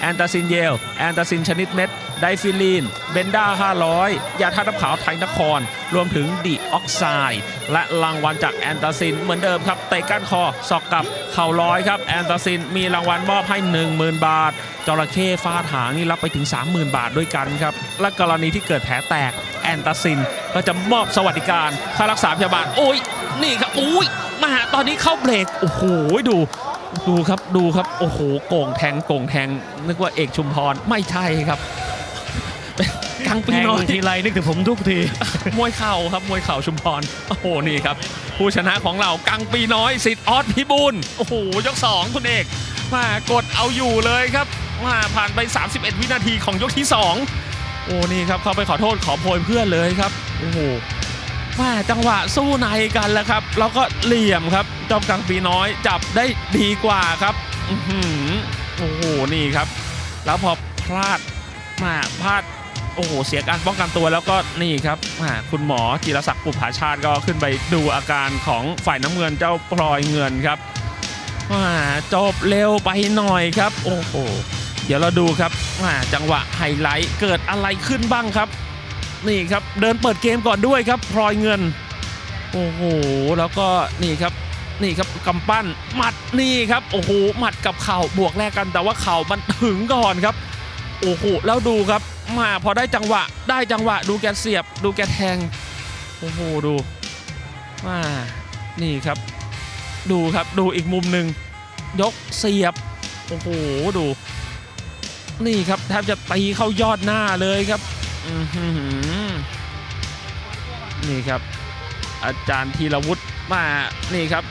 แอนตาซินเยล แอนตาซินชนิดเม็ด ไดฟิลีน เบนด้า 500 ยาธาตุน้ำขาวไทยนคร รวมถึงดีออกไซด์และรางวัลจากแอนตาซินเหมือนเดิมครับเตะก้านคอศอกกับเข่าร้อยครับแอนตาซินมีรางวัลมอบให้ 10,000 บาทจระเข้ฟาดหางนี่รับไปถึง 30,000 บาทด้วยกันครับและกรณีที่เกิดแผลแตกแอนตาซินก็จะมอบสวัสดิการค่ารักษาพยาบาลโอ้ยนี่ครับอุ้ยมาตอนนี้เข้าเบรกโอ้โหดู ดูครับดูครับ โอ้โหโก่งแทงโก่งแทง นึกว่าเอกชุมพรไม่ใช่ครับกลางปีแทงน้อยทีไรนึกถึงผมทุกที มวยเข่าครับมวยเข่าชุมพรโอ้โหนี่ครับ ผู้ชนะของเรากังปีน้อยสิทธิ์ออสพิบูลโอ้โหยก2คุณเอกมากดเอาอยู่เลยครับมาผ่านไป 31 วินาทีของยกที่ 2 โอ้นี่ครับ เข้าไปขอโทษขอโพยเพื่อนเลยครับโอ้โห มาจังหวะสู้ในกันแล้วครับ แล้วก็เหลี่ยมครับเจ้ากังปีน้อยจับได้ดีกว่าครับอโอ้โหนี่ครับ แล้วพอพลาดมาพลาดโอ้โหเสียการป้องกันตัวแล้วก็นี่ครับคุณหมอจิรศักดิ์ปุผาชาติก็ขึ้นไปดูอาการของฝ่ายน้ำเงินเจ้าพลอยเงินครับจบเร็วไปหน่อยครับ โอ้โหเดี๋ยวเราดูครับจังหวะไฮไลท์เกิดอะไรขึ้นบ้างครับ นี่ครับเดินเปิดเกมก่อนด้วยครับพลอยเงิน โอ้โหแล้วก็นี่ครับนี่ครับกำปั้นหมัดนี่ครับโอ้โหหมัดกับเข่าบวกแลกกันแต่ว่าเข่ามันถึงก่อนครับโอ้โหแล้วดูครับมาพอได้จังหวะ ได้จังหวะ ดูแกเสียบ ดูแกแทงโอ้โหดูมานี่ครับ ดูครับดูอีกมุมหนึ่งยกเสียบโอ้โหดู นี่ครับแทบจะตีเข้ายอดหน้าเลยครับ นี่ครับ อาจารย์ธีรวุฒิมานี่ครับ